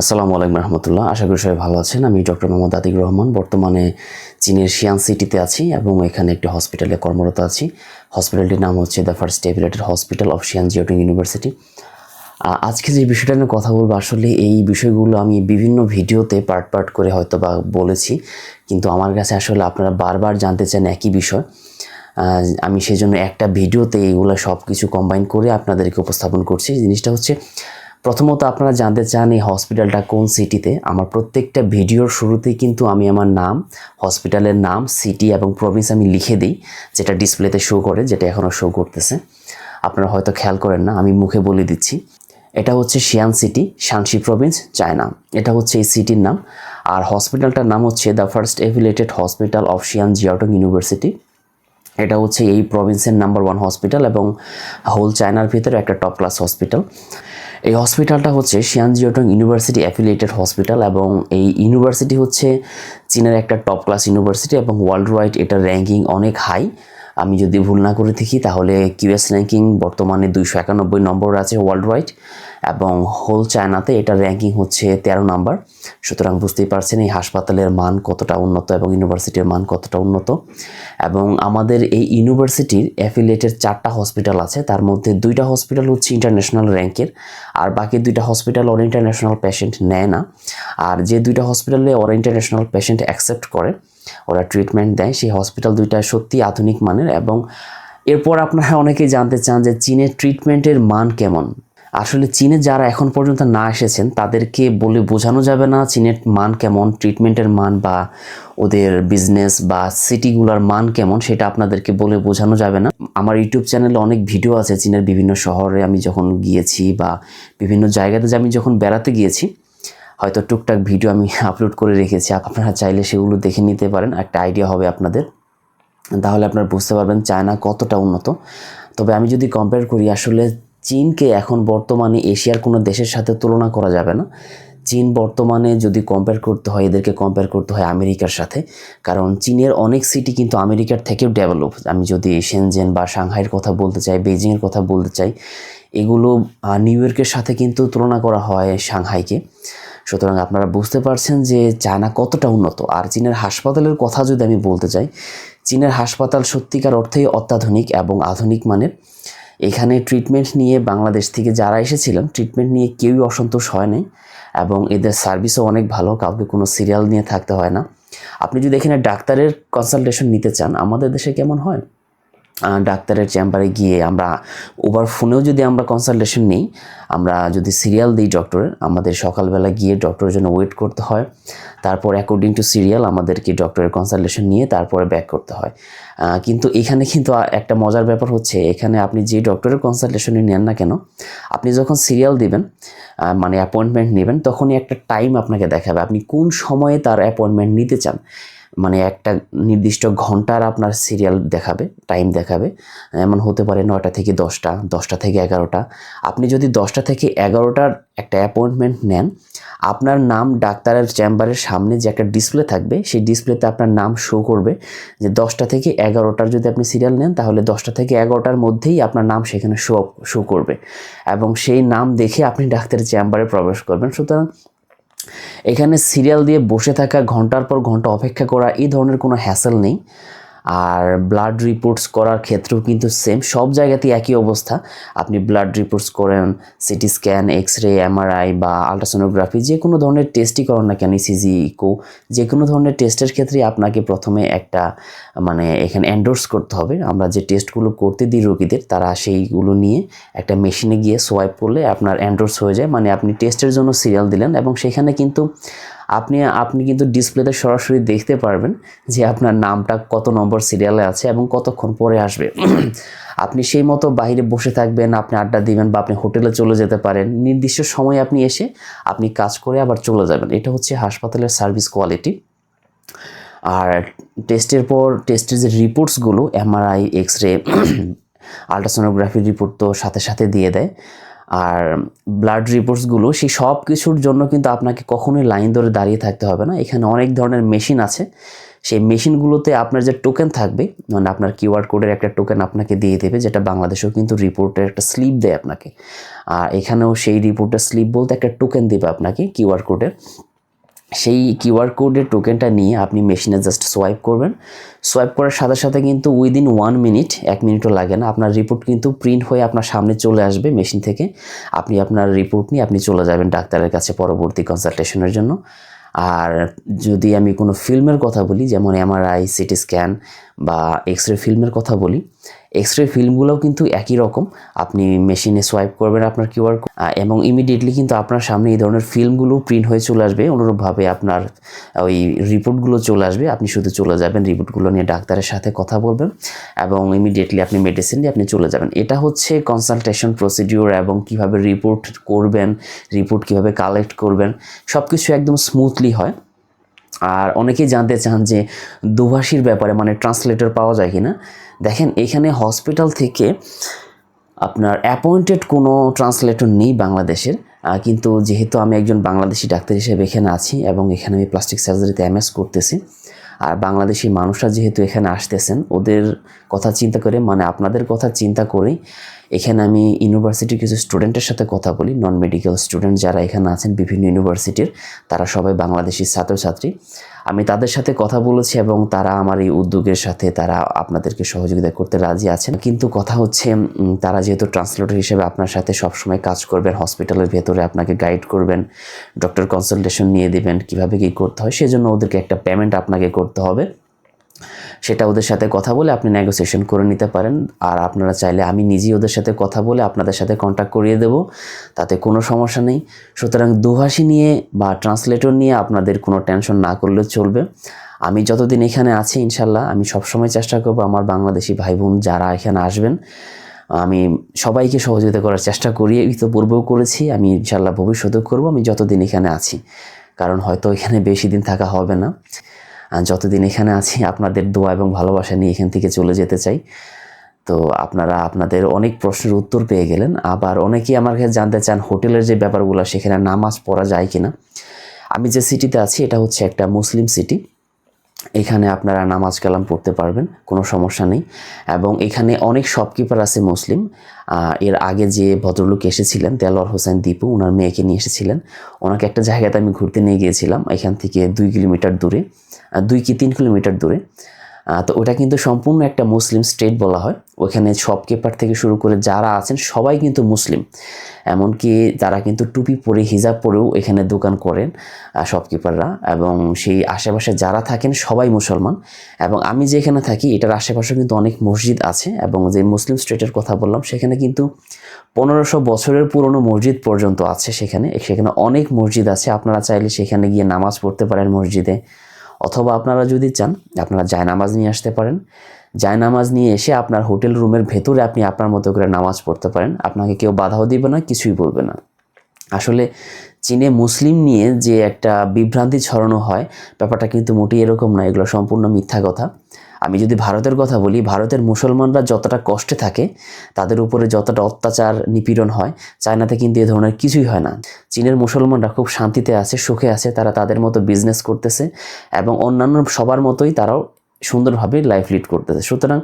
আসসালামু আলাইকুম রহমতুল্লাহ। আশা করি সবাই ভালো আছেন। আমি ডক্টর মোহাম্মদ আতিক রহমান। বর্তমানে চীনের শিয়ান সিটিতে আছি এবং এখানে একটি হসপিটালে কর্মরত আছি। হসপিটালটির নাম হচ্ছে the first affiliated hospital of Xi'an Jiaotong university. আজকে যে বিষয়টা নিয়ে কথা বলব, আসলে এই বিষয়গুলো আমি বিভিন্ন ভিডিওতে পার্ট পার্ট করে হয়তো বা বলেছি। কিন্তু আমার কাছে আসলে আপনারা বারবার জানতে চান একই বিষয়। আমি সেই জন্য একটা ভিডিওতে এইগুলো সব কিছু কম্বাইন করে আপনাদেরকে উপস্থাপন করছি। জিনিসটা হচ্ছে প্রথমত আপনারা জানতে চান এই হসপিটালটা কোন সিটিতে? আমার প্রত্যেকটা ভিডিওর শুরুতেই কিন্তু আমি আমার নাম, হসপিটালের নাম, সিটি এবং প্রভিন্স আমি লিখে দিই, যেটা ডিসপ্লেতে শো করে, যেটা এখনও শো করতেছে। আপনারা হয়তো খেয়াল করেন না, আমি মুখে বলে দিচ্ছি। এটা হচ্ছে Xi'an city Shaanxi province, China. এটা হচ্ছে এই সিটির নাম। আর হসপিটালটার নাম হচ্ছে the first affiliated hospital of Xi'an Jiaotong university. এটা হচ্ছে এই প্রভিন্সের নাম্বার ওয়ান হসপিটাল এবং হোল চায়নার ভিতরে একটা টপ ক্লাস হসপিটাল এই হসপিটালটা হচ্ছে শিয়ানজিওটং ইউনিভার্সিটি অ্যাফিলিয়েটেড হসপিটাল এবং এই ইউনিভার্সিটি হচ্ছে চীনের একটা টপ ক্লাস ইউনিভার্সিটি এবং ওয়ার্ল্ড ওয়াইড এটার র্যাঙ্কিং অনেক হাই আমি যদি ভুল না করে থাকি তাহলে কিউএস র্যাঙ্কিং বর্তমানে দুইশো একানব্বই নম্বর আছে ওয়ার্ল্ড ওয়াইড এবং হোল চায়নাতে এটার র্যাঙ্কিং হচ্ছে তেরো নাম্বার। সুতরাং বুঝতেই পারছেন এই হাসপাতালের মান কতটা উন্নত এবং ইউনিভার্সিটির মান কতটা উন্নত। এবং আমাদের এই ইউনিভার্সিটির অ্যাফিলিয়েটেড চারটা হসপিটাল আছে, তার মধ্যে দুইটা হসপিটাল হচ্ছে ইন্টারন্যাশনাল র্যাঙ্কের আর বাকি দুইটা হসপিটাল অর ইন্টারন্যাশনাল পেশেন্ট নেয় না। আর যে দুইটা হসপিটালে ওরা ইন্টারন্যাশনাল পেশেন্ট অ্যাকসেপ্ট করে, ওরা ট্রিটমেন্ট দেয়, সেই হসপিটাল দুইটা সত্যি আধুনিক মানের। এবং এরপর আপনারা অনেকেই জানতে চান যে চীনের ট্রিটমেন্টের মান কেমন। আসলে চীনে যারা এখন পর্যন্ত না এসেছেন, তাদেরকে বলে বোঝানো যাবে না চীনের মান কেমন ট্রিটমেন্টের মান বা ওদের বিজনেস বা সিটিগুলোর মান কেমন, সেটা আপনাদেরকে বলে বোঝানো যাবে না। আমার ইউটিউব চ্যানেলে অনেক ভিডিও আছে চীনের বিভিন্ন শহরে আমি যখন গিয়েছি বা বিভিন্ন জায়গাতে আমি যখন বেড়াতে গিয়েছি, হয়তো টুকটাক ভিডিও আমি আপলোড করে রেখেছি আপনারা চাইলে সেগুলো দেখে নিতে পারেন, একটা আইডিয়া হবে আপনাদের। তাহলে আপনারা বুঝতে পারবেন চায়না কতটা উন্নত। তবে আমি যদি কম্পেয়ার করি, আসলে চীনকে এখন বর্তমানে এশিয়ার কোনো দেশের সাথে তুলনা করা যাবে না। চীন বর্তমানে যদি কম্পেয়ার করতে হয়, এদেরকে কম্পেয়ার করতে হয় আমেরিকার সাথে। কারণ চীনের অনেক সিটি কিন্তু আমেরিকার থেকেও ডেভেলপ আমি যদি সেনজেন বা সাংহাইয়ের কথা বলতে চাই বেজিংয়ের কথা বলতে চাই, এগুলো নিউ ইয়র্কের সাথে কিন্তু তুলনা করা হয় সাংহাইকে সুতরাং আপনারা বুঝতে পারছেন যে চায়না কতটা উন্নত। আর চীনের হাসপাতালের কথা যদি আমি বলতে চাই, চীনের হাসপাতাল সত্যিকার অর্থেই অত্যাধুনিক এবং আধুনিক মানের। এখানে ট্রিটমেন্ট নিয়ে বাংলাদেশ থেকে যারা এসেছিলেন ট্রিটমেন্ট নিয়ে কেউই অসন্তোষ হয় নাই এবং এদের সার্ভিসও অনেক ভালো, কাউকে কোনো সিরিয়াল নিয়ে থাকতে হয় না। আপনি যদি এখানে ডাক্তারের কনসালটেশন নিতে চান, আমাদের দেশে কেমন হয়? ডাক্তারের চেম্বারে গিয়ে আমরা ওভার ফোনেও যদি আমরা কনসালটেশন নিই, আমরা যদি সিরিয়াল দিই ডক্টরের আমাদের সকালবেলা গিয়ে ডক্টরের জন্য ওয়েট করতে হয়। তারপর অ্যাকর্ডিং টু সিরিয়াল আমাদেরকে ডক্টরের কনসালটেশন নিয়ে তারপরে ব্যাক করতে হয়। কিন্তু এখানে কিন্তু একটা মজার ব্যাপার হচ্ছে, এখানে আপনি যে ডক্টরের কনসালটেশনই নেন না কেন, আপনি যখন সিরিয়াল দিবেন মানে অ্যাপয়েন্টমেন্ট নেবেন, তখনই একটা টাইম আপনাকে দেখাবে। আপনি কোন সময়ে তার অ্যাপয়েন্টমেন্ট নিতে চান? মানে একটা নির্দিষ্ট ঘণ্টার আপনার সিরিয়াল দেখাবে টাইম দেখাবে। এমন হতে পারে নয়টা থেকে দশটা দশটা থেকে এগারোটা। আপনি যদি দশটা থেকে এগারোটার একটা অ্যাপয়েন্টমেন্ট নেন, আপনার নাম ডাক্তারের চেম্বারের সামনে যে একটা ডিসপ্লে থাকবে, সেই ডিসপ্লেতে আপনার নাম শো করবে যে দশটা থেকে এগারোটার যদি আপনি সিরিয়াল নেন, তাহলে দশটা থেকে এগারোটার মধ্যেই আপনার নাম সেখানে শো শো করবে। এবং সেই নাম দেখে আপনি ডাক্তারের চেম্বারে প্রবেশ করবেন। সুতরাং এখানে সিরিয়াল দিয়ে বসে থাকা ঘণ্টার পর ঘণ্টা অপেক্ষা করা এই ধরনের কোনো হ্যাসেল নেই। আর ব্লাড রিপোর্টস করার ক্ষেত্রেও কিন্তু সেম সব জায়গাতেই একই অবস্থা। আপনি ব্লাড রিপোর্টস করেন CT scan X ray MRI বা আলট্রাসোনোগ্রাফি যে কোনো ধরনের টেস্টই করেন না কেন ইসিজি ইকো যে কোনো ধরনের টেস্টের ক্ষেত্রেই আপনাকে প্রথমে একটা মানে এখানে অ্যান্ডোর্স করতে হবে। আমরা যে টেস্টগুলো করতে দিই রোগীদের, তারা সেইগুলো নিয়ে একটা মেশিনে গিয়ে সোয়াইপ করলে আপনার এন্ডোর্স হয়ে যায়। মানে আপনি টেস্টের জন্য সিরিয়াল দিলেন এবং সেখানে কিন্তু আপনি আপনি কিন্তু ডিসপ্লেতে সরাসরি দেখতে পারবেন যে আপনার নামটা কত নম্বর সিরিয়ালে আছে এবং কতক্ষণ পরে আসবে। আপনি সেই মতো বাইরে বসে থাকবেন, আপনি আড্ডা দিবেন বা আপনি হোটেলে চলে যেতে পারেন। নির্দিষ্ট সময়ে আপনি এসে আপনি কাজ করে আবার চলে যাবেন। এটা হচ্ছে হাসপাতালের সার্ভিস কোয়ালিটি আর টেস্টের পর টেস্টের যে রিপোর্টসগুলো এমআরআই এক্স রে আলট্রাসোনোগ্রাফির রিপোর্ট তো সাথে সাথে দিয়ে দেয়। আর ব্লাড রিপোর্টসগুলো সেই সব কিছুর জন্য কিন্তু আপনাকে কখনোই লাইন ধরে দাঁড়িয়ে থাকতে হবে না। এখানে অনেক ধরনের মেশিন আছে। সেই মেশিনগুলোতে আপনার যে টোকেন থাকবে মানে আপনার কিউআর কোডের একটা টোকেন আপনাকে দিয়ে দেবে, যেটা বাংলাদেশেও কিন্তু রিপোর্টের একটা স্লিপ দেয় আপনাকে। আর এখানেও সেই রিপোর্টের স্লিপ বলতে একটা টোকেন দেবে আপনাকে কিউআর কোডের সেই কিউআর কোডের টোকেনটা নিয়ে আপনি মেশিনে জাস্ট সোয়াইপ করবেন। সোয়াইপ করার সাথে সাথে কিন্তু উইদিন ওয়ান মিনিট এক মিনিটও লাগে না। আপনার রিপোর্ট কিন্তু প্রিন্ট হয়ে আপনার সামনে চলে আসবে মেশিন থেকে। আপনি আপনার রিপোর্ট নিয়ে আপনি চলে যাবেন ডাক্তারের কাছে পরবর্তী কনসালটেশনের জন্য। আর যদি আমি কোনো ফিল্মের কথা বলি, যেমন এমআরআই সিটি স্ক্যান বা এক্স রে ফিল্মের কথা বলি এক্স রে ফিল্মগুলোও কিন্তু একই রকম। আপনি মেশিনে সোয়াইপ করবেন আপনার কিউআর এবং ইমিডিয়েটলি কিন্তু আপনার সামনে এই ধরনের ফিল্মগুলো প্রিন্ট হয়ে চলে আসবে। অনুরূপভাবে আপনার ওই রিপোর্টগুলো চলে আসবে। আপনি শুধু চলে যাবেন রিপোর্টগুলো নিয়ে ডাক্তারের সাথে কথা বলবেন এবং ইমিডিয়েটলি আপনি মেডিসিন দিয়ে আপনি চলে যাবেন। এটা হচ্ছে কনসালটেশন প্রসিডিওর এবং কীভাবে রিপোর্ট করবেন রিপোর্ট কীভাবে কালেক্ট করবেন সব কিছু একদম স্মুথলি হয়। আর অনেকেই জানতে চান যে দুভাষীর ব্যাপারে মানে ট্রান্সলেটর পাওয়া যায় কি না দেখেন, এখানে হসপিটাল থেকে আপনার অ্যাপয়েন্টেড কোনো ট্রান্সলেটর নেই বাংলাদেশের। কিন্তু যেহেতু আমি একজন বাংলাদেশি ডাক্তার হিসেবে এখানে আছি এবং এখানে আমি প্লাস্টিক সার্জারিতে এমএস করতেছি আর বাংলাদেশি মানুষরা যেহেতু এখানে আসতেছেন, ওদের কথা চিন্তা করে মানে আপনাদের কথা চিন্তা করেই এখানে আমি ইউনিভার্সিটির কিছু স্টুডেন্টের সাথে কথা বলি নন মেডিকেল স্টুডেন্ট যারা এখানে আছেন বিভিন্ন ইউনিভার্সিটির তারা সবাই বাংলাদেশি ছাত্রছাত্রী। আমি তাদের সাথে কথা বলেছি এবং তারা আমার এই উদ্যোগের সাথে তারা আপনাদেরকে সহযোগিতা করতে রাজি আছেন। কিন্তু কথা হচ্ছে তারা যেহেতু ট্রান্সলেটর হিসেবে আপনার সাথে সবসময় কাজ করবেন, হসপিটালের ভেতরে আপনাকে গাইড করবেন, ডক্টর কনসালটেশন নিয়ে দেবেন, কীভাবে কী করতে হয়, সেজন্য ওদেরকে একটা পেমেন্ট আপনাকে করতে হবে। সেটা ওদের সাথে কথা বলে আপনি নেগোসিয়েশন করে নিতে পারেন। আর আপনারা চাইলে আমি নিজেই ওদের সাথে কথা বলে আপনাদের সাথে কন্ট্যাক্ট করিয়ে দেব। তাতে কোনো সমস্যা নেই। সুতরাং দুভাষী নিয়ে বা ট্রান্সলেটর নিয়ে আপনাদের কোনো টেনশন না করলেও চলবে। আমি যতদিন এখানে আছি, ইনশাল্লাহ, আমি সবসময় চেষ্টা করব আমার বাংলাদেশি ভাই বোন যারা এখানে আসবেন, আমি সবাইকে সহযোগিতা করার চেষ্টা করি। ইতোপূর্বেও করেছি, আমি ইনশাল্লাহ ভবিষ্যতেও করব। আমি যতদিন এখানে আছি, কারণ হয়তো এখানে বেশি দিন থাকা হবে না। যতদিন এখানে আছি, আপনাদের দোয়া এবং ভালোবাসা নিয়ে এখান থেকে চলে যেতে চাই। তো আপনারা আপনাদের অনেক প্রশ্নের উত্তর পেয়ে গেলেন। আবার অনেকেই আমার কাছে জানতে চান হোটেলের যে ব্যাপারগুলো, সেখানে নামাজ পড়া যায় কিনা। আমি যে সিটিতে আছি, এটা হচ্ছে একটা মুসলিম সিটি। এখানে আপনারা নামাজ কালাম পড়তে পারবেন, কোনো সমস্যা নেই। এবং এখানে অনেক শপকিপার আছে মুসলিম। এর আগে যে ভদ্রলোক এসেছিলেন তেলোয়ার হোসেন দীপু ওনার মেয়েকে নিয়ে এসেছিলেন। ওনাকে একটা জায়গাতে আমি ঘুরতে নিয়ে গিয়েছিলাম, এখান থেকে দুই কিলোমিটার দূরে। দুই কি তিন কিলোমিটার দূরে। তো ওটা কিন্তু সম্পূর্ণ একটা মুসলিম স্টেট বলা হয়। ওখানে শপকিপার থেকে শুরু করে যারা আছেন সবাই কিন্তু মুসলিম। এমনকি তারা কিন্তু টুপি পরে, হিজাব পরেও এখানে দোকান করেন শপকিপাররা এবং সেই আশেপাশে যারা থাকেন সবাই মুসলমান। এবং আমি যেখানে থাকি, এটার আশেপাশে কিন্তু অনেক মসজিদ আছে। এবং যে মুসলিম স্টেটের কথা বললাম, সেখানে কিন্তু পনেরোশো বছরের পুরনো মসজিদ পর্যন্ত আছে সেখানে। সেখানে অনেক মসজিদ আছে। আপনারা চাইলে সেখানে গিয়ে নামাজ পড়তে পারেন মসজিদে। অথবা আপনারা যদি চান, আপনারা জায়নামাজ নিয়ে আসতে পারেন। জায়নামাজ নিয়ে এসে আপনার হোটেল রুমের ভেতরে আপনি আপনার মতো করে নামাজ পড়তে পারেন। আপনাকে কেউ বাধাও দিবে না, কিছুই বলবে না। আসলে চীনে মুসলিম নিয়ে যে একটা বিভ্রান্তি ছড়ানো হয়, ব্যাপারটা কিন্তু মোটেই এরকম না, এগুলো সম্পূর্ণ মিথ্যা কথা। আমি যদি ভারতের কথা বলি, ভারতের মুসলমানরা যতটা কষ্টে থাকে, তাদের উপরে যতটা অত্যাচার, নিপীড়ন হয়, চায়নাতে কিন্তু এ ধরনের কিছুই হয় না। চীনের মুসলমানরা খুব শান্তিতে আছে, সুখে আছে, তারা তাদের মতো বিজনেস করতেছে এবং অন্যান্য সবার মতোই তারাও সুন্দরভাবে লাইফ লিড করতেছে। সুতরাং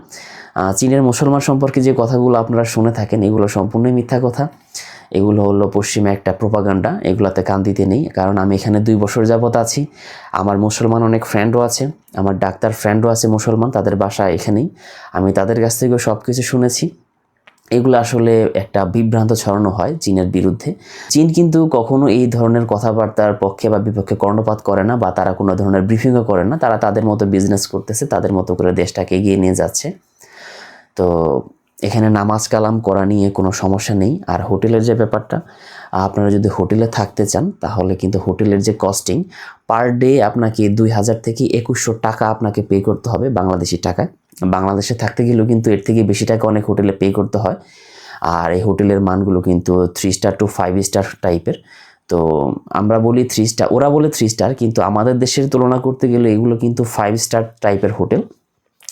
চীনের মুসলমান সম্পর্কে যে কথাগুলো আপনারা শুনে থাকেন, এগুলো সম্পূর্ণই মিথ্যা কথা। এগুলো হলো পশ্চিমে একটা প্রোপাগান্ডা এগুলাতে কান দিতে নেই। কারণ আমি এখানে দুই বছর যাবত আছি। আমার মুসলমান অনেক ফ্রেন্ডও আছে, আমার ডাক্তার ফ্রেন্ডও আছে মুসলমান, তাদের বাসা এখানেই। আমি তাদের কাছ থেকেও সব কিছু শুনেছি। এগুলো আসলে একটা বিভ্রান্ত ছড়ানো হয় চীনের বিরুদ্ধে। চীন কিন্তু কখনো এই ধরনের কথাবার্তার পক্ষে বা বিপক্ষে কর্ণপাত করে না, বা তারা কোনো ধরনের ব্রিফিংও করে না। তারা তাদের মতো বিজনেস করতেছে, তাদের মতো করে দেশটাকে এগিয়ে নিয়ে যাচ্ছে। তো এখানে নামাজ কালাম করা নিয়ে কোনো সমস্যা নেই। আর হোটেলের যে ব্যাপারটা, আপনারা যদি হোটেলে থাকতে চান, তাহলে কিন্তু হোটেলের যে কস্টিং পার ডে আপনাকে দুই হাজার থেকে একুশশো টাকা আপনাকে পে করতে হবে বাংলাদেশি টাকায়। বাংলাদেশে থাকতে গেলেও কিন্তু এর থেকে বেশি টাকা অনেক হোটেলে পে করতে হয়। আর এই হোটেলের মানগুলো কিন্তু three star two five star টাইপের তো আমরা বলি থ্রি স্টার ওরা বলে থ্রি স্টার কিন্তু আমাদের দেশের তুলনা করতে গেলে এগুলো কিন্তু ফাইভ স্টার টাইপের হোটেল।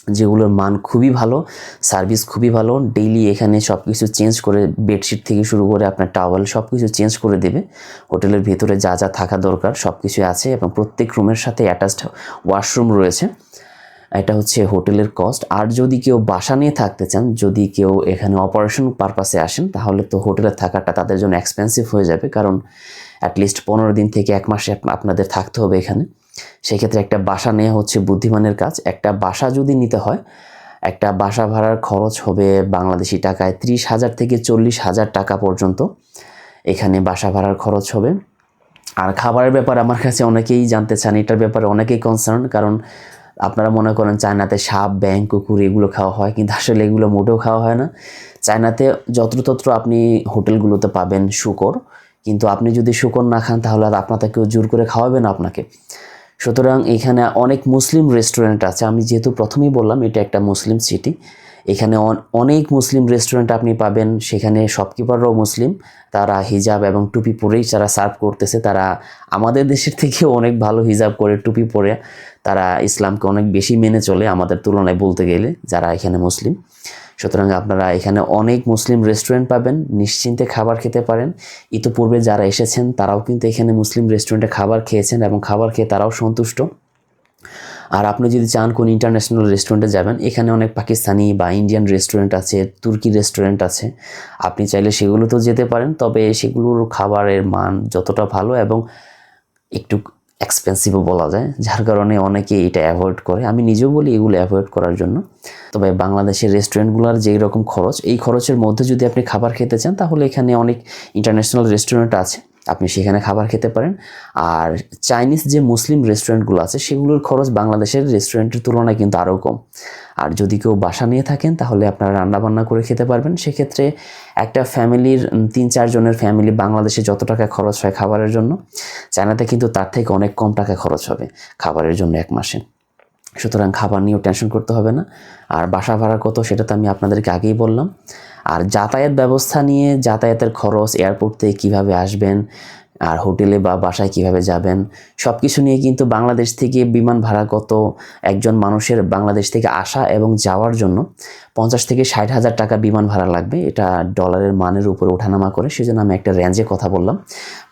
যেগুলোর মান খুবই ভালো সার্ভিস খুবই ভালো ডেইলি এখানে সব কিছু চেঞ্জ করে বেডশিট থেকে শুরু করে আপনার টাওয়াল সব কিছু চেঞ্জ করে দেবে। হোটেলের ভেতরে যা যা থাকা দরকার সব কিছু আছে এবং প্রত্যেক রুমের সাথে অ্যাটাচড ওয়াশরুম রয়েছে। এটা হচ্ছে হোটেলের কস্ট আর যদি কেউ বাসা নিয়ে থাকতে চান, যদি কেউ এখানে অপারেশন পারপাসে আসেন, তাহলে তো হোটেলে থাকাটা তাদের জন্য এক্সপেন্সিভ হয়ে যাবে। কারণ অ্যাটলিস্ট পনেরো দিন থেকে এক মাসে আপনাদের থাকতে হবে এখানে। সেক্ষেত্রে একটা বাসা নেওয়া হচ্ছে বুদ্ধিমানের কাজ। একটা বাসা যদি নিতে হয়, একটা বাসা ভাড়ার খরচ হবে বাংলাদেশি টাকায় ত্রিশ হাজার থেকে চল্লিশ হাজার টাকা পর্যন্ত। এখানে বাসা ভাড়ার খরচ হবে। আর খাবারের ব্যাপারে আমার কাছে অনেকেই জানতে চান, এটার ব্যাপারে অনেকেই কনসার্ন কারণ আপনারা মনে করেন চায়নাতে সাপ ব্যাং কুকুর এগুলো খাওয়া হয়, কিন্তু আসলে এগুলো মোটেও খাওয়া হয় না। চায়নাতে যত্রতত্র আপনি হোটেলগুলোতে পাবেন শুকর, কিন্তু আপনি যদি শুকর না খান, তাহলে আপনাকে কেউ জোর করে খাওয়াবে না আপনাকে। সুতরাং এখানে অনেক মুসলিম রেস্টুরেন্ট আছে। আমি যেহেতু প্রথমেই বললাম, এটা একটা মুসলিম সিটি এখানে অন- অনেক মুসলিম রেস্টুরেন্ট আপনি পাবেন। সেখানে শপকিপাররাও মুসলিম। তারা হিজাব এবং টুপি পরেই যারা সার্ভ করতেছে, তারা আমাদের দেশের থেকে অনেক ভালো হিজাব করে, টুপি পরে। তারা ইসলামকে অনেক বেশি মেনে চলে আমাদের তুলনায় বলতে গেলে, যারা এখানে মুসলিম। সুতরাং আপনারা এখানে অনেক মুসলিম রেস্টুরেন্ট পাবেন, নিশ্চিন্তে খাবার খেতে পারেন। ইতোপূর্বে যারা এসেছেন, তারাও কিন্তু এখানে মুসলিম রেস্টুরেন্টে খাবার খেয়েছেন এবং খাবার খেয়ে তারাও সন্তুষ্ট। আর আপনি যদি চান কোন ইন্টারন্যাশনাল রেস্টুরেন্টে যাবেন, এখানে অনেক পাকিস্তানি বা ইন্ডিয়ান রেস্টুরেন্ট আছে তুর্কি রেস্টুরেন্ট আছে। আপনি চাইলে সেগুলোতেও যেতে পারেন, তবে সেগুলোর খাবারের মান যতটা ভালো এবং একটু এক্সপেন্সিভও বলা যায়, যার কারণে অনেকে এটা অ্যাভয়েড করে। আমি নিজেও বলি এগুলো অ্যাভয়েড করার জন্য। তবে বাংলাদেশের রেস্টুরেন্টগুলোর যেই রকম খরচ, এই খরচের মধ্যে যদি আপনি খাবার খেতে চান, তাহলে এখানে অনেক ইন্টারন্যাশনাল রেস্টুরেন্ট আছে। আপনি সেখানে খাবার খেতে পারেন। আর চাইনিজ যে মুসলিম রেস্টুরেন্টগুলো আছে, সেগুলোর খরচ বাংলাদেশের রেস্টুরেন্টের তুলনায় কিন্তু আরও কম। আর যদি কেউ বাসা নিয়ে থাকেন, তাহলে আপনারা রান্নাবান্না করে খেতে পারবেন। সেক্ষেত্রে একটা ফ্যামিলির তিন চারজনের ফ্যামিলি বাংলাদেশে যত টাকা খরচ হয় খাবারের জন্য, চায়নাতে কিন্তু তার থেকে অনেক কম টাকা খরচ হবে খাবারের জন্য এক মাসে। সুতরাং খাবার নিয়েও টেনশন করতে হবে না। আর বাসা ভাড়া কত, সেটা তো আমি আপনাদেরকে আগেই বললাম। আর যাতায়াত ব্যবস্থা নিয়ে যাতায়াতের খরচ এয়ারপোর্ট থেকে কীভাবে আসবেন, আর হোটেলে বা বাসায় কীভাবে যাবেন সব কিছু নিয়ে কিন্তু বাংলাদেশ থেকে বিমান ভাড়া কত, একজন মানুষের বাংলাদেশ থেকে আসা এবং যাওয়ার জন্য পঞ্চাশ থেকে ষাট হাজার টাকা বিমান ভাড়া লাগবে। এটা ডলারের মানের উপরে ওঠানামা করে, সেজন্য আমি একটা রেঞ্জে কথা বললাম।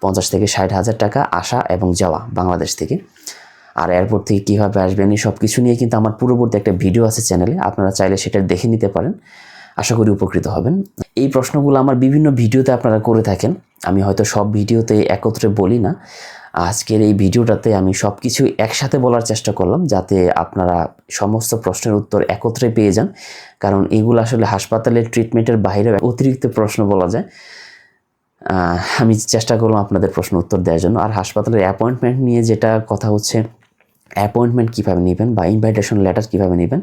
পঞ্চাশ থেকে ষাট হাজার টাকা আসা এবং যাওয়া বাংলাদেশ থেকে। আর এয়ারপোর্ট থেকে কীভাবে আসবেন, এই সব কিছু নিয়ে কিন্তু আমার পূর্ববর্তী একটা ভিডিও আছে চ্যানেলে আপনারা চাইলে সেটা দেখে নিতে পারেন। আশা করি উপকৃত হবেন। এই প্রশ্নগুলো আমার বিভিন্ন ভিডিওতে আপনারা করে থাকেন। আমি হয়তো সব ভিডিওতে একত্রে বলি না। আজকের এই ভিডিওটাতে আমি সব কিছু একসাথে বলার চেষ্টা করলাম যাতে আপনারা সমস্ত প্রশ্নের উত্তর একত্রে পেয়ে যান। কারণ এগুলো আসলে হাসপাতালের ট্রিটমেন্টের বাইরে অতিরিক্ত প্রশ্ন বলা যায়। আমি চেষ্টা করলাম আপনাদের প্রশ্ন উত্তর দেওয়ার জন্য। আর হাসপাতালের অ্যাপয়েন্টমেন্ট নিয়ে যেটা কথা হচ্ছে অ্যাপয়েন্টমেন্ট কীভাবে নেবেন বা ইনভাইটেশন লেটার কীভাবে নেবেন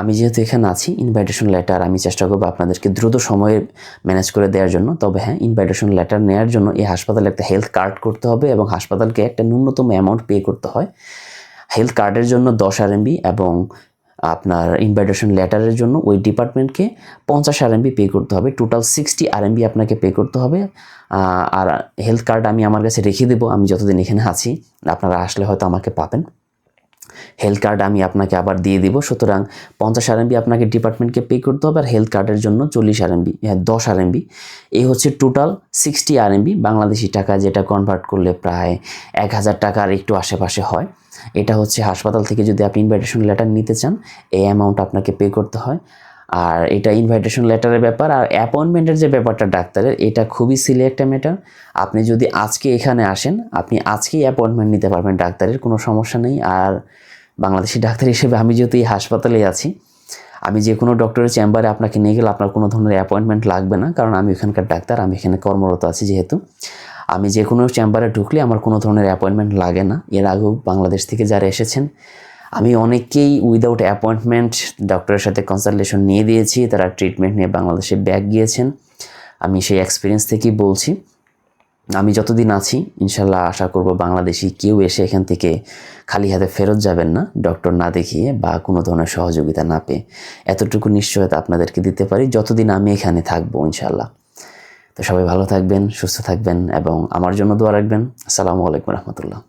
আমি যেহেতু এখানে আছি ইনভাইটেশন লেটার আমি চেষ্টা করব আপনাদেরকে দ্রুত সময়ে ম্যানেজ করে দেওয়ার জন্য। তবে হ্যাঁ ইনভাইটেশন লেটার নেওয়ার জন্য এই হাসপাতালে একটা হেলথ কার্ড করতে হবে এবং হাসপাতালকে একটা ন্যূনতম অ্যামাউন্ট পে করতে হয়। হেলথ কার্ডের জন্য দশ আর এবং আপনার ইনভাইটেশন লেটারের জন্য ওই ডিপার্টমেন্টকে পঞ্চাশ আর পে করতে হবে। টোটাল সিক্সটি আর আপনাকে পে করতে হবে। আর হেলথ কার্ড আমি আমার কাছে রেখে দেবো। আমি যতদিন এখানে আছি, আপনারা আসলে হয়তো আমাকে পাবেন। হেলথ কার্ড আমি আপনাকে আবার দিয়ে দিব। সুতরাং পঞ্চাশ আর আপনাকে ডিপার্টমেন্টকে পে করতে হবে আর হেলথ কার্ডের জন্য চল্লিশ আর হ্যাঁ দশ আর এই হচ্ছে টোটাল সিক্সটি আর বাংলাদেশি টাকা যেটা কনভার্ট করলে প্রায় এক হাজার টাকার একটু আশেপাশে হয়। এটা হচ্ছে হাসপাতাল থেকে যদি আপনি ইনভাইটেশন লেটার নিতে চান, এই অ্যামাউন্ট আপনাকে পে করতে হয়। আর এটা ইনভাইটেশন লেটারের ব্যাপার, আর অ্যাপয়েন্টমেন্টের যে ব্যাপারটা ডাক্তারের, এটা খুবই সিলি একটা ম্যাটার আপনি যদি আজকে এখানে আসেন, আপনি আজকেই অ্যাপয়েন্টমেন্ট নিতে পারবেন ডাক্তারের, কোনো সমস্যা নেই। আর বাংলাদেশি ডাক্তার হিসেবে আমি যেহেতু এই হাসপাতালে আছি, আমি যে কোনো ডক্টরের চেম্বারে আপনাকে নিয়ে গেলে আপনার কোনো ধরনের অ্যাপয়েন্টমেন্ট লাগবে না, কারণ আমি এখানকার ডাক্তার, আমি এখানে কর্মরত আছি যেহেতু। আমি যে কোনো চেম্বারে ঢুকলে আমার কোনো ধরনের অ্যাপয়েন্টমেন্ট লাগে না। এর আগেও বাংলাদেশ থেকে যারা এসেছেন আমি অনেককেই উইদাউট অ্যাপয়েন্টমেন্ট ডক্টরের সাথে কনসালটেশন নিয়ে দিয়েছি, তারা ট্রিটমেন্ট নিয়ে বাংলাদেশে ব্যাক গিয়েছেন। আমি সেই এক্সপিরিয়েন্স থেকেই বলছি। আমি যতদিন আছি, ইনশাল্লাহ আশা করব বাংলাদেশি কেউ এসে এখান থেকে খালি হাতে ফেরত যাবেন না ডক্টর না দেখিয়ে বা কোনো ধরনের সহযোগিতা না পেয়ে। এতটুকু নিশ্চয়তা আপনাদেরকে দিতে পারি, যতদিন আমি এখানে থাকব, ইনশাল্লাহ। তো সবাই ভালো থাকবেন, সুস্থ থাকবেন এবং আমার জন্য দোয়া রাখবেন। আসসালামু আলাইকুম রহমতুল্লাহ।